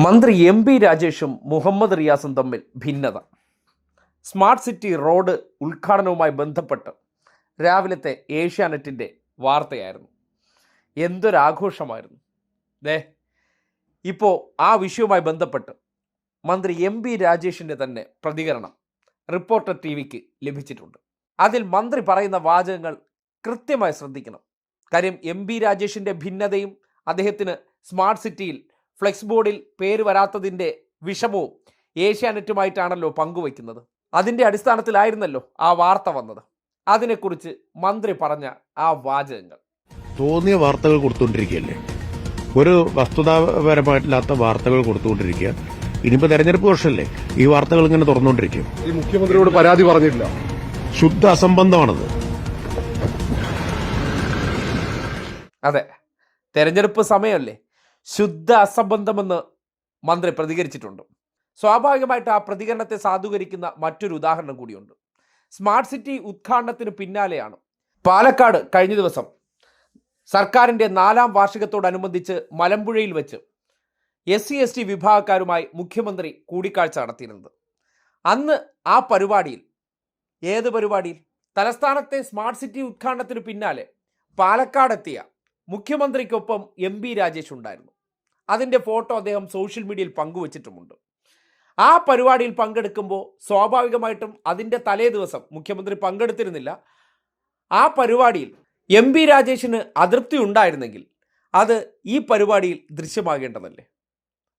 മന്ത്രി M P രാജേഷും മുഹമ്മദ് റിയാസും തമ്മിൽ ഭിന്നത. സ്മാർട്ട് സിറ്റി റോഡ് ഉദ്ഘാടനവുമായി ബന്ധപ്പെട്ട് രാവിലത്തെ ഏഷ്യാനെറ്റിന്റെ വാർത്തയായിരുന്നു. എന്തൊരാഘോഷമായിരുന്നു. ദേ ഇപ്പോൾ ആ വിഷയവുമായി ബന്ധപ്പെട്ട് മന്ത്രി എം പി രാജേഷിന്റെ തന്നെ പ്രതികരണം റിപ്പോർട്ടർ ടി വിക്ക് ലഭിച്ചിട്ടുണ്ട്. അതിൽ മന്ത്രി പറയുന്ന വാചകങ്ങൾ കൃത്യമായി ശ്രദ്ധിക്കണം. കാര്യം എം പി രാജേഷിന്റെ ഭിന്നതയും അദ്ദേഹത്തിന് സ്മാർട്ട് സിറ്റിയിൽ ഫ്ലെക്സ് ബോർഡിൽ പേര് വരാത്തതിന്റെ വിഷമവും ഏഷ്യാനെറ്റുമായിട്ടാണല്ലോ പങ്കുവയ്ക്കുന്നത്. അതിന്റെ അടിസ്ഥാനത്തിലായിരുന്നല്ലോ ആ വാർത്ത വന്നത്. അതിനെക്കുറിച്ച് മന്ത്രി പറഞ്ഞ ആ വാചകങ്ങൾ. തോന്നിയ വാർത്തകൾ കൊടുത്തുകൊണ്ടിരിക്കുകയല്ലേ? ഒരു വസ്തുതാപരമായിട്ടില്ലാത്ത വാർത്തകൾ കൊടുത്തുകൊണ്ടിരിക്കുക. ഇനിയിപ്പോ തെരഞ്ഞെടുപ്പ് വർഷമല്ലേ? ഈ വാർത്തകൾ ഇങ്ങനെ തുറന്നുകൊണ്ടിരിക്കും. ഈ മുഖ്യമന്ത്രിയോട് പരാതി പറഞ്ഞില്ല ശുദ്ധ അസംബന്ധമാണത്. അതെ. തെരഞ്ഞെടുപ്പ് സമയമല്ലേ? ശുദ്ധ അസംബന്ധമെന്ന് മന്ത്രി പ്രതികരിച്ചിട്ടുണ്ട്. സ്വാഭാവികമായിട്ട് ആ പ്രതികരണത്തെ സാധൂകരിക്കുന്ന മറ്റൊരു ഉദാഹരണം കൂടിയുണ്ട്. സ്മാർട്ട് സിറ്റി ഉദ്ഘാടനത്തിന് പിന്നാലെയാണ്. പാലക്കാട് കഴിഞ്ഞ ദിവസം സർക്കാരിന്റെ നാലാം വാർഷികത്തോടനുബന്ധിച്ച് മലമ്പുഴയിൽ വെച്ച് എസ് സി എസ് ടി വിഭാഗക്കാരുമായി മുഖ്യമന്ത്രി കൂടിക്കാഴ്ച നടത്തിയിരുന്നത്. അന്ന് ആ പരിപാടിയിൽ ഏത് പരിപാടിയിൽ? തലസ്ഥാനത്തെ സ്മാർട്ട് സിറ്റി ഉദ്ഘാടനത്തിന് പിന്നാലെ പാലക്കാടെത്തിയ മുഖ്യമന്ത്രിക്കൊപ്പം എം ബി രാജേഷ് ഉണ്ടായിരുന്നു. അതിന്റെ ഫോട്ടോ അദ്ദേഹം സോഷ്യൽ മീഡിയയിൽ പങ്കുവച്ചിട്ടുമുണ്ട്. ആ പരിപാടിയിൽ പങ്കെടുക്കുമ്പോൾ സ്വാഭാവികമായിട്ടും അതിന്റെ തലേ ദിവസം മുഖ്യമന്ത്രി പങ്കെടുത്തിരുന്നില്ല. ആ പരിപാടിയിൽ എം പി രാജേഷിന് അതൃപ്തി ഉണ്ടായിരുന്നെങ്കിൽ അത് ഈ പരിപാടിയിൽ ദൃശ്യമാകേണ്ടതല്ലേ?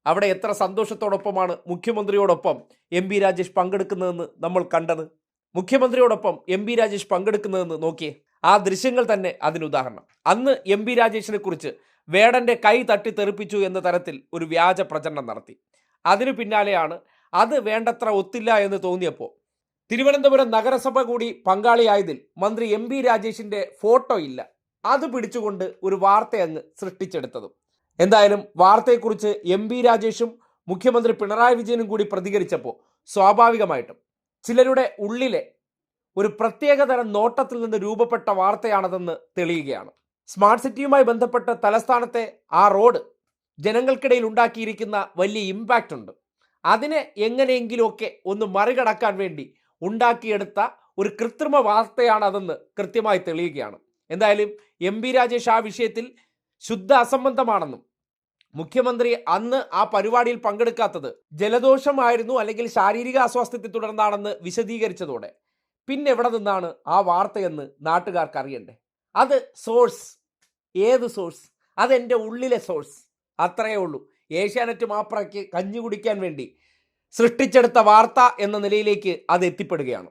അവിടെ എത്ര സന്തോഷത്തോടൊപ്പമാണ് മുഖ്യമന്ത്രിയോടൊപ്പം എം പി രാജേഷ് പങ്കെടുക്കുന്നതെന്ന് നമ്മൾ കണ്ടത്? മുഖ്യമന്ത്രിയോടൊപ്പം എം പി രാജേഷ് പങ്കെടുക്കുന്നതെന്ന് നോക്കിയേ. ആ ദൃശ്യങ്ങൾ തന്നെ അതിന് ഉദാഹരണം. അന്ന് എം ബി രാജേഷിനെ കുറിച്ച് വേടന്റെ കൈ തട്ടി തെറിപ്പിച്ചു എന്ന തരത്തിൽ ഒരു വ്യാജ പ്രചരണം നടത്തി. അതിനു പിന്നാലെയാണ് അത് വേണ്ടത്ര ഒത്തില്ല എന്ന് തോന്നിയപ്പോൾ തിരുവനന്തപുരം നഗരസഭ കൂടി പങ്കാളിയായതിൽ മന്ത്രി എം ബി രാജേഷിന്റെ ഫോട്ടോ ഇല്ല. അത് പിടിച്ചുകൊണ്ട് ഒരു വാർത്ത അങ്ങ് സൃഷ്ടിച്ചെടുത്തതും. എന്തായാലും വാർത്തയെക്കുറിച്ച് എം ബി രാജേഷും മുഖ്യമന്ത്രി പിണറായി വിജയനും കൂടി പ്രതികരിച്ചപ്പോൾ സ്വാഭാവികമായിട്ടും ചിലരുടെ ഉള്ളിലെ ഒരു പ്രത്യേകതരം നോട്ടത്തിൽ നിന്ന് രൂപപ്പെട്ട വാർത്തയാണതെന്ന് തെളിയുകയാണ്. സ്മാർട്ട് സിറ്റിയുമായി ബന്ധപ്പെട്ട തലസ്ഥാനത്തെ ആ റോഡ് ജനങ്ങൾക്കിടയിൽ ഉണ്ടാക്കിയിരിക്കുന്ന വലിയ ഇമ്പാക്റ്റ് ഉണ്ട്. അതിനെ എങ്ങനെയെങ്കിലുമൊക്കെ ഒന്ന് മറികടക്കാൻ വേണ്ടി ഉണ്ടാക്കിയെടുത്ത ഒരു കൃത്രിമ വാർത്തയാണ് അതെന്ന് കൃത്യമായി തെളിയുകയാണ്. എന്തായാലും എം ബി രാജേഷ് ആ വിഷയത്തിൽ ശുദ്ധ അസംബന്ധമാണെന്നും മുഖ്യമന്ത്രി അന്ന് ആ പരിപാടിയിൽ പങ്കെടുക്കാത്തത് ജലദോഷമായിരുന്നു അല്ലെങ്കിൽ ശാരീരിക അസ്വാസ്ഥ്യത്തെ തുടർന്നാണെന്ന് വിശദീകരിച്ചതോടെ പിന്നെ എവിടെ നിന്നാണ് ആ വാർത്തയെന്ന് നാട്ടുകാർക്ക് അറിയണ്ടേ അത് സോഴ്സ് ഏത് സോഴ്സ് അതെന്റെ ഉള്ളിലെ സോഴ്സ് അത്രയേ ഉള്ളൂ. ഏഷ്യാനെറ്റ് മാപ്രയ്ക്ക് കഞ്ഞി കുടിക്കാൻ വേണ്ടി സൃഷ്ടിച്ചെടുത്ത വാർത്ത എന്ന നിലയിലേക്ക് അത് എത്തിപ്പെടുകയാണ്.